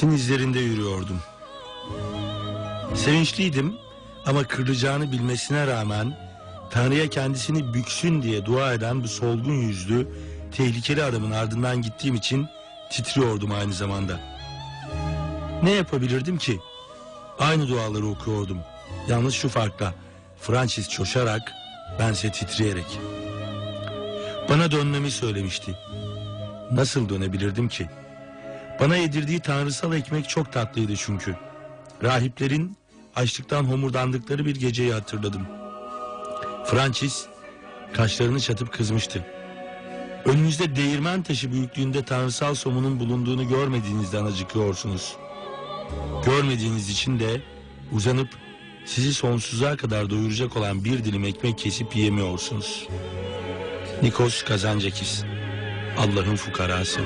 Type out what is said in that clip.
Sin izlerinde yürüyordum. Sevinçliydim ama kırılacağını bilmesine rağmen Tanrı'ya kendisini büksün diye dua eden bu solgun yüzlü, tehlikeli adamın ardından gittiğim için titriyordum aynı zamanda. Ne yapabilirdim ki? Aynı duaları okuyordum. Yalnız şu farkla. Francis coşarak, bense titreyerek. Bana dönmemi söylemişti. Nasıl dönebilirdim ki? Bana yedirdiği tanrısal ekmek çok tatlıydı çünkü. Rahiplerin açlıktan homurdandıkları bir geceyi hatırladım. Francis kaşlarını çatıp kızmıştı. Önünüzde değirmen taşı büyüklüğünde tanrısal somunun bulunduğunu görmediğinizden acıkıyorsunuz. Görmediğiniz için de uzanıp sizi sonsuza kadar doyuracak olan bir dilim ekmek kesip yiyemiyorsunuz. Nikos Kazancakis Allah'ın fukarası.